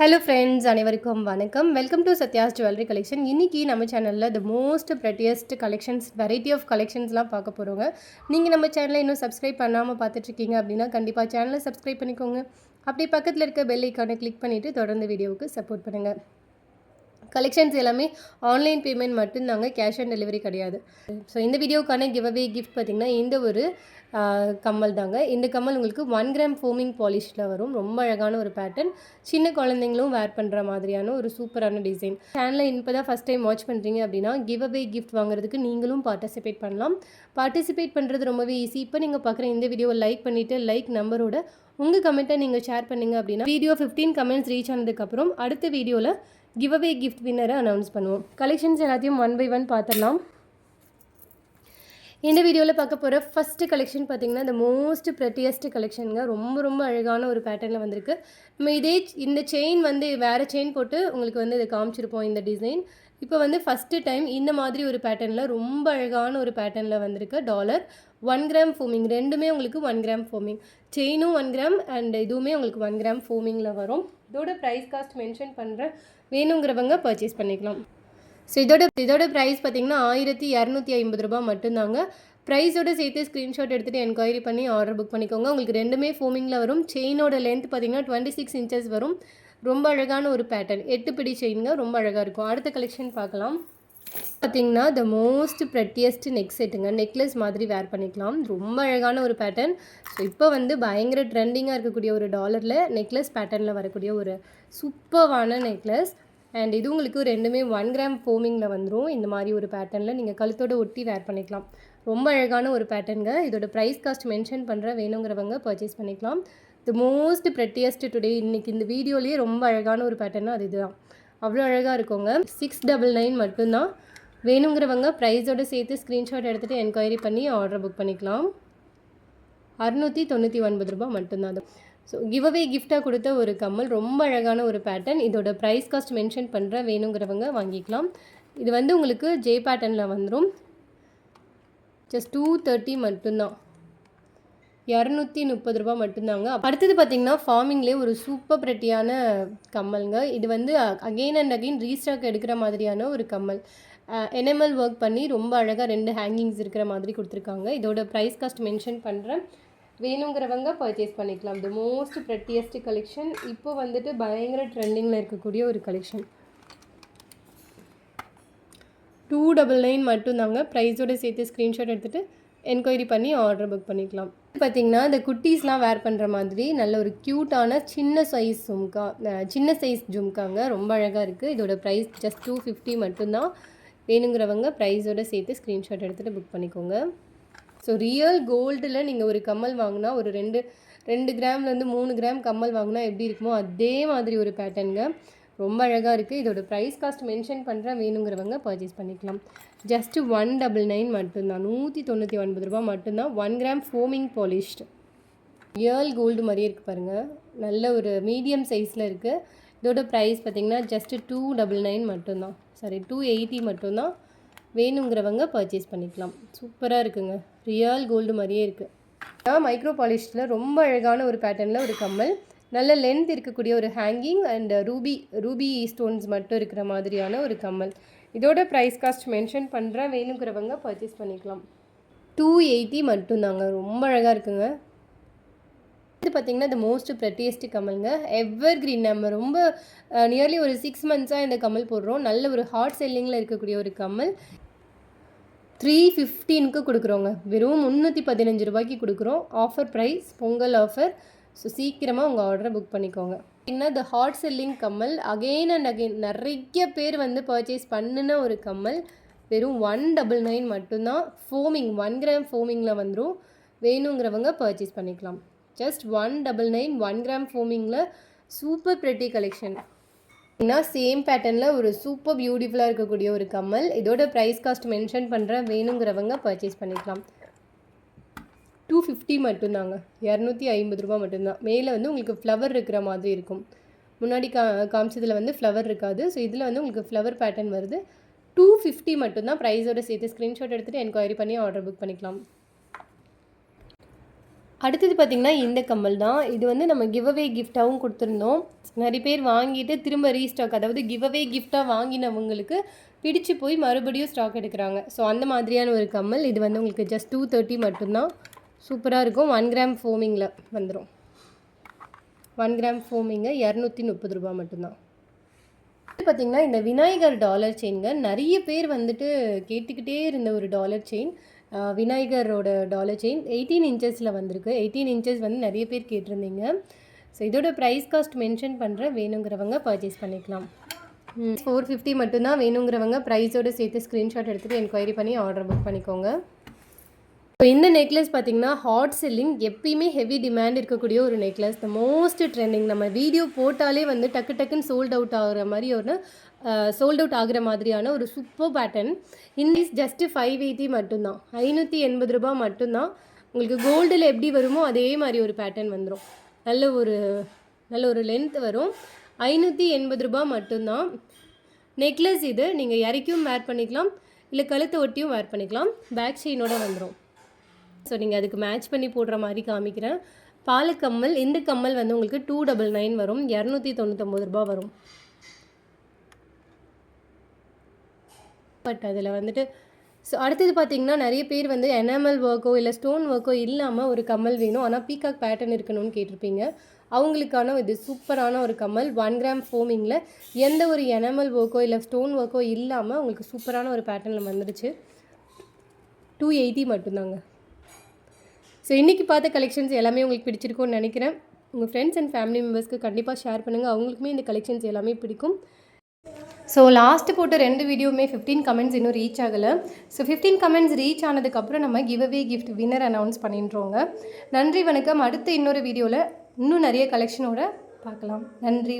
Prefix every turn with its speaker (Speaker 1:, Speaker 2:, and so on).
Speaker 1: Hello friends அனைவருக்கும் வணக்கம். Welcome to Sathya's jewellery collection இன்றைக்கி நம்ம சேனலில் the most prettiest collections variety of கலெக்ஷன்ஸ்லாம் பார்க்க போகிறோங்க நீங்கள் நம்ம சேனலை இன்னும் சப்ஸ்கிரைப் பண்ணாமல் பார்த்துட்ருக்கீங்க அப்படின்னா கண்டிப்பாக சேனலை சப்ஸ்கிரைப் பண்ணிக்கோங்க. அப்படியே பக்கத்தில் இருக்க பெல் ஐக்கானை கிளிக் பண்ணிவிட்டு தொடர்ந்து வீடியோவுக்கு சப்போர்ட் பண்ணுங்கள் கலெக்ஷன்ஸ் எல்லாமே ஆன்லைன் பேமெண்ட் மட்டும்தாங்க கேஷ் ஆன் டெலிவரி கிடையாது. ஸோ இந்த வீடியோக்கான கிவ் அவே கிஃப்ட் பார்த்திங்கன்னா இந்த ஒரு கம்மல் தாங்க. இந்த கம்மல் உங்களுக்கு ஒன் கிராம் ஃபோமிங் பாலிஷில் வரும். ரொம்ப அழகான ஒரு பேட்டர்ன் சின்ன குழந்தைங்களும் வேர் பண்ணுற மாதிரியான ஒரு சூப்பரான டிசைன் சேனலில் இப்போ தான் ஃபஸ்ட் டைம் வாட்ச் பண்ணுறீங்க அப்படின்னா கிவ் அவே கிஃப்ட் வாங்குறதுக்கு நீங்களும் பார்ட்டிசிபேட் பண்ணலாம். பார்ட்டிசிபேட் பண்ணுறது ரொம்பவே ஈஸி இப்போ நீங்கள் பார்க்குற இந்த வீடியோவை லைக் பண்ணிவிட்டு லைக் நம்பரோட உங்கள் கமெண்ட்டை நீங்கள் ஷேர் பண்ணீங்க அப்படின்னா வீடியோ ஃபிஃப்டீன் கமெண்ட்ஸ் ரீச் ஆனதுக்கப்புறம் அடுத்த வீடியோவில் கிவ் அவே கிஃப்ட் வின்னரை அனௌன்ஸ் பண்ணுவோம். கலெக்ஷன்ஸ் எல்லாத்தையும் ஒன் பை ஒன் பார்த்துடலாம் இந்த வீடியோவில் பார்க்க போகிற ஃபஸ்ட்டு கலெக்ஷன் பார்த்தீங்கன்னா இந்த மோஸ்ட் ப்ரெட்டியஸ்ட் கலெக்ஷனுங்க ரொம்ப ரொம்ப அழகான ஒரு பேட்டர்னில் வந்திருக்கு. நம்ம இதே இந்த செயின் வந்து வேறு செயின் போட்டு உங்களுக்கு வந்து இதை காமிச்சிருப்போம் இந்த டிசைன் இப்போ வந்து ஃபஸ்ட்டு டைம் இந்த மாதிரி ஒரு பேட்டர்னில் ரொம்ப அழகான ஒரு பேட்டர்னில் வந்திருக்கு. டாலர் ஒன் கிராம் ஃபோமிங் ரெண்டுமே உங்களுக்கு ஒன் கிராம் ஃபோமிங் செயினும் ஒன் கிராம் அண்ட் இதுவுமே உங்களுக்கு ஒன் கிராம் ஃபோமிங்கில் வரும். இதோட ப்ரைஸ் காஸ்ட் மென்ஷன் பண்ணுறேன் வேணுங்கிறவங்க பர்ச்சேஸ் பண்ணிக்கலாம். ஸோ இதோட இதோட ப்ரைஸ் பார்த்தீங்கன்னா ஆயிரத்தி இரநூத்தி ஐம்பது ரூபாய் மட்டும்தாங்க. ப்ரைஸோட சேர்த்து ஸ்க்ரீன்ஷாட் எடுத்துகிட்டு என்கொயரி பண்ணி ஆர்டர் புக் பண்ணிக்கோங்க. உங்களுக்கு ரெண்டுமே ஃபோமிங்கில் வரும். செயினோட லென்த் பார்த்தீங்கன்னா டுவெண்ட்டி சிக்ஸ் இன்ச்சஸ் வரும். ரொம்ப அழகான ஒரு பேட்டர்ன் எட்டு பிடி செயின்ங்க ரொம்ப அழகாக இருக்கும். அடுத்த கலெக்ஷன் பார்க்கலாம். பார்த்தீங்கன்னா த மோஸ்ட் ப்ரெட்டியஸ்ட் நெக் செட்டுங்க நெக்லஸ் மாதிரி வேர் பண்ணிக்கலாம். ரொம்ப அழகான ஒரு பேட்டர்ன் ஸோ இப்போ வந்து பயங்கர ட்ரெண்டிங்காக இருக்கக்கூடிய ஒரு டாலரில் நெக்லஸ் பேட்டர்னில் வரக்கூடிய ஒரு சூப்பர்வான நெக்லஸ் அண்ட் இது உங்களுக்கு ரெண்டுமே ஒன் கிராம் ஃபோமிங்கில் வந்துடும் இந்த மாதிரி ஒரு பேட்டர்னில் நீங்கள் கழுத்தோட ஒட்டி வேர் பண்ணிக்கலாம். ரொம்ப அழகான ஒரு பேட்டர்னுங்க இதோட ப்ரைஸ் காஸ்ட் மென்ஷன் பண்ணுற வேணுங்கிறவங்க பர்ச்சேஸ் பண்ணிக்கலாம். தி மோஸ்ட் ப்ரெட்டியஸ்ட் டுடே இன்றைக்கி இந்த வீடியோலேயே ரொம்ப அழகான ஒரு பேட்டர்னா அது இதுதான். அவ்வளோ அழகாக இருக்குங்க. சிக்ஸ் டபுள் நைன் மட்டும்தான். வேணுங்கிறவங்க ப்ரைஸோடு சேர்த்து ஸ்க்ரீன்ஷாட் எடுத்துகிட்டு என்கொயரி பண்ணி ஆர்டர் புக் பண்ணிக்கலாம். அறுநூற்றி தொண்ணூற்றி ஒன்பது ரூபாய் மட்டும்தான். அது ஸோ கிவ்அவே கிஃப்டாக கொடுத்த ஒரு கம்மல் ரொம்ப அழகான ஒரு பேட்டர்ன் இதோட ப்ரைஸ் காஸ்ட் மென்ஷன் பண்ணுற வேணுங்கிறவங்க வாங்கிக்கலாம். இது வந்து உங்களுக்கு ஜே பேட்டர்னில் வந்துடும் ஜஸ்ட் டூ தேர்ட்டி மட்டும்தான். இரநூத்தி முப்பது ரூபா மட்டும்தாங்க. அடுத்தது பார்த்தீங்கன்னா ஃபார்மிங்லேயே ஒரு சூப்பர் ப்ரெட்டியான கம்மலுங்க. இது வந்து அகெயின் அண்ட் அகெயின் ரீஸ்டாக் எடுக்கிற மாதிரியான ஒரு கம்மல். என்எம்எல் ஒர்க் பண்ணி ரொம்ப அழகாக ரெண்டு ஹேங்கிங்ஸ் இருக்கிற மாதிரி கொடுத்துருக்காங்க. இதோட ப்ரைஸ் காஸ்ட் மென்ஷன் பண்ணுறேன் வேணுங்கிறவங்க பர்ச்சேஸ் பண்ணிக்கலாம். த மோஸ்ட் ப்ரெட்டியஸ்ட் கலெக்ஷன் இப்போ வந்துட்டு பயங்கர ட்ரெண்டிங்கில் இருக்கக்கூடிய ஒரு கலெக்ஷன் டூ டபுள் நைன் மட்டும்தாங்க. ப்ரைஸோட சேர்த்து ஸ்க்ரீன்ஷாட் எடுத்துகிட்டு என்கொயரி பண்ணி ஆர்டர் புக் பண்ணிக்கலாம். பார்த்தீங்கன்னா இந்த குட்டீஸ்லாம் வேர் பண்ணுற மாதிரி நல்ல ஒரு க்யூட்டான சின்ன சைஸ் ஜும்கா சின்ன சைஸ் ஜும்காங்க ரொம்ப அழகாக இருக்குது இதோட ப்ரைஸ் ஜஸ்ட் டூ ஃபிஃப்டி மட்டும்தான். வேணுங்கிறவங்க ப்ரைஸோட சேர்த்து ஸ்க்ரீன்ஷாட் எடுத்துகிட்டு புக் பண்ணிக்கோங்க. ஸோ ரியல் கோல்டில் நீங்கள் ஒரு கம்மல் வாங்கினா ஒரு ரெண்டு ரெண்டு கிராம்லேருந்து மூணு கிராம் கம்மல் வாங்கினா எப்படி இருக்குமோ அதே மாதிரி ஒரு பேட்டர்னுங்க ரொம்ப அழகாக இருக்குது இதோட ப்ரைஸ் காஸ்ட் மென்ஷன் பண்ணுறேன் வேணுங்கிறவங்க பர்ச்சேஸ் பண்ணிக்கலாம். ஜஸ்ட்டு ஒன் டபுள் நைன் மட்டும்தான். நூற்றி தொண்ணூற்றி ஒன்பது ரூபா மட்டும்தான். One gram forming polished real gold மாதிரியே இருக்குது பாருங்கள் நல்ல ஒரு மீடியம் சைஸில் இருக்குது இதோட ப்ரைஸ் பார்த்தீங்கன்னா ஜஸ்ட்டு டூ டபுள் நைன் மட்டும்தான். சாரி டூ எயிட்டி மட்டும்தான் வேணுங்கிறவங்க பர்ச்சேஸ் பண்ணிக்கலாம். சூப்பராக இருக்குங்க. ரியல் கோல்டு மாதிரியே இருக்குது மைக்ரோ பாலிஷ்டில் ரொம்ப அழகான ஒரு பேட்டர்னில் ஒரு கம்மல். நல்ல லென்த் இருக்கக்கூடிய ஒரு hanging and ruby ruby stones மட்டும் இருக்கிற மாதிரியான ஒரு கம்மல். இதோட ப்ரைஸ் காஸ்ட் மென்ஷன் பண்ணுறேன் வேணுங்கிறவங்க பர்ச்சேஸ் பண்ணிக்கலாம். டூ எயிட்டி மட்டும்தாங்க. ரொம்ப அழகாக இருக்குங்க. இது பார்த்திங்கன்னா இந்த மோஸ்ட் ப்ரெட்டியஸ்ட் கமலுங்க எவர் கிரீன் நம்ம ரொம்ப நியர்லி ஒரு சிக்ஸ் மந்த்ஸாக இந்த கமல் போடுறோம். நல்ல ஒரு ஹாட் செல்லிங்கில் இருக்கக்கூடிய ஒரு கமல் த்ரீ ஃபிஃப்டீனுக்கு கொடுக்குறோங்க. வெறும் முந்நூற்றி பதினஞ்சு ரூபாய்க்கு கொடுக்குறோம். Offer price Pongal offer so சீக்கிரமாக உங்கள் ஆர்டரை புக் பண்ணிக்கோங்க. என்ன த ஹாட் செல்லிங் கம்மல் அகெயின் அண்ட் அகெயின் நிறைய பேர் வந்து பர்ச்சேஸ் பண்ணின ஒரு கம்மல் வெறும் ஒன் டபுள் நைன் மட்டும்தான். ஃபோமிங் ஒன் கிராம் ஃபோமிங்கில் வந்துடும் வேணுங்கிறவங்க பர்ச்சேஸ் பண்ணிக்கலாம். Just one double nine one gram ஃபோமிங்கில் super pretty collection ஏன்னா சேம் பேட்டர்னில் ஒரு சூப்பர் பியூட்டிஃபுல்லாக இருக்கக்கூடிய ஒரு கம்மல். இதோட ப்ரைஸ் காஸ்ட் மென்ஷன் பண்ணுற வேணுங்கிறவங்க பர்ச்சேஸ் பண்ணிக்கலாம். டூ ஃபிஃப்டி மட்டும்தாங்க. இரநூத்தி ஐம்பது ரூபா மட்டும்தான். மேலே வந்து உங்களுக்கு ஃப்ளவர் இருக்கிற மாதிரி இருக்கும். முன்னாடி கா காமிச்சதில் வந்து ஃப்ளவர் இருக்காது. ஸோ இதில் வந்து உங்களுக்கு ஃப்ளவர் பேட்டர்ன் வருது. டூ ஃபிஃப்டி மட்டும்தான் ப்ரைஸோட சேர்த்து ஸ்க்ரீன்ஷாட் எடுத்துகிட்டு என்கொயரி பண்ணி ஆர்டர் புக் பண்ணிக்கலாம். அடுத்தது பார்த்திங்கன்னா இந்த கம்மல் தான். இது வந்து நம்ம கிவ் அவே கிஃப்டாகவும் கொடுத்துருந்தோம். நிறைய பேர் வாங்கிட்டு திரும்ப ரீஸ்டாக் அதாவது கிவ் அவே கிஃப்டாக வாங்கினவங்களுக்கு பிடிச்சு போய் மறுபடியும் ஸ்டாக் எடுக்கிறாங்க. ஸோ அந்த மாதிரியான ஒரு கம்மல். இது வந்து உங்களுக்கு ஜஸ்ட் டூ தேர்ட்டி மட்டும்தான். சூப்பராக இருக்கும் ஒன் கிராம் ஃபோமிங்கில் வந்துடும் ஒன் கிராம் ஃபோமிங்க இரநூத்தி முப்பது ரூபா மட்டும்தான். பார்த்திங்கன்னா இந்த விநாயகர் டாலர் செயின்ங்க நிறைய பேர் வந்துட்டு கேட்டுக்கிட்டே இருந்த ஒரு டாலர் செயின் விநாயகரோட டாலர் செயின் எயிட்டீன் இன்ச்சஸில் வந்திருக்கு. எயிட்டீன் இன்ச்சஸ் வந்து நிறைய பேர் கேட்டிருந்தீங்க. ஸோ இதோட ப்ரைஸ் காஸ்ட் மென்ஷன் பண்ணுறேன் வேணுங்கிறவங்க பர்ச்சேஸ் பண்ணிக்கலாம். ஃபோர் ஃபிஃப்டி மட்டும்தான் வேணுங்கிறவங்க ப்ரைஸோடு சேர்த்து ஸ்க்ரீன்ஷாட் எடுத்துகிட்டு என்கொயரி பண்ணி ஆர்டர் புக் பண்ணிக்கோங்க. இப்போ இந்த நெக்லஸ் பார்த்தீங்கன்னா ஹாட் செல்லிங் எப்பயுமே ஹெவி டிமாண்ட் இருக்கக்கூடிய ஒரு நெக்லஸ் த மோஸ்ட் ட்ரெண்டிங் நம்ம வீடியோ போட்டாலே வந்து டக்கு டக்குன்னு சோல்ட் அவுட் ஆகிற மாதிரி ஒரு சோல்ட் அவுட் ஆகிற மாதிரியான ஒரு super pattern in this just five eighty மட்டும்தான். ஐநூற்றி எண்பது ரூபா மட்டும்தான். உங்களுக்கு கோல்டில் எப்படி வருமோ அதே மாதிரி ஒரு பேட்டர்ன் வந்துடும் நல்ல ஒரு நல்ல ஒரு லென்த் வரும். ஐநூற்றி எண்பது ரூபா மட்டும்தான். நெக்லஸ் இது. நீங்கள் இறக்கியும் வேர் பண்ணிக்கலாம். இல்லை கழுத்தை ஒட்டியும் வேர் பண்ணிக்கலாம். பேக் செயினோட வந்துடும் ஸோ நீங்கள் அதுக்கு மேட்ச் பண்ணி போடுற மாதிரி காமிக்கிறேன். பாலக்கம்மல் இந்த கம்மல் வந்து உங்களுக்கு டூ டபுள் நைன் வரும். இரநூத்தி தொண்ணூத்தொம்பது ரூபா வரும். பட் அதில் வந்துட்டு ஸோ அடுத்தது பார்த்தீங்கன்னா நிறைய பேர் வந்து எனாமல் ஒர்க்கோ இல்லை ஸ்டோன் ஒர்க்கோ இல்லாமல் ஒரு கம்மல் வேணும். ஆனால் பீகாக் பேட்டர்ன் இருக்கணும்னு கேட்டிருப்பீங்க. அவங்களுக்கான இது சூப்பரான ஒரு கம்மல். ஒன் கிராம் ஃபோமிங்கில் எந்த ஒரு எனாமல் ஒர்க்கோ இல்லை ஸ்டோன் ஒர்க்கோ இல்லாமல் உங்களுக்கு சூப்பரான ஒரு பேட்டர்னில் வந்துடுச்சு டூ எயிட்டி மட்டும்தாங்க. ஸோ இன்றைக்கி பார்த்த கலெக்ஷன்ஸ் எல்லாமே உங்களுக்கு பிடிச்சிருக்கும்னு நினைக்கிறேன். உங்கள் ஃப்ரெண்ட்ஸ் அண்ட் ஃபேமிலி மெம்பர்ஸ்க்கு கண்டிப்பாக ஷேர் பண்ணுங்கள் அவங்களுக்குமே இந்த கலெக்ஷன்ஸ் எல்லாமே பிடிக்கும். ஸோ லாஸ்ட்டு போட்ட ரெண்டு வீடியோவுமே ஃபிஃப்டீன் கமெண்ட்ஸ் இன்னும் ரீச் ஆகலை. ஸோ ஃபிஃப்டீன் கமெண்ட்ஸ் ரீச் ஆனதுக்கப்புறம் நம்ம give away gift winner announce பண்ணிடுறோங்க. நன்றி வணக்கம். அடுத்த இன்னொரு வீடியோவில் இன்னும் நிறைய கலெக்ஷனோட பார்க்கலாம். நன்றி.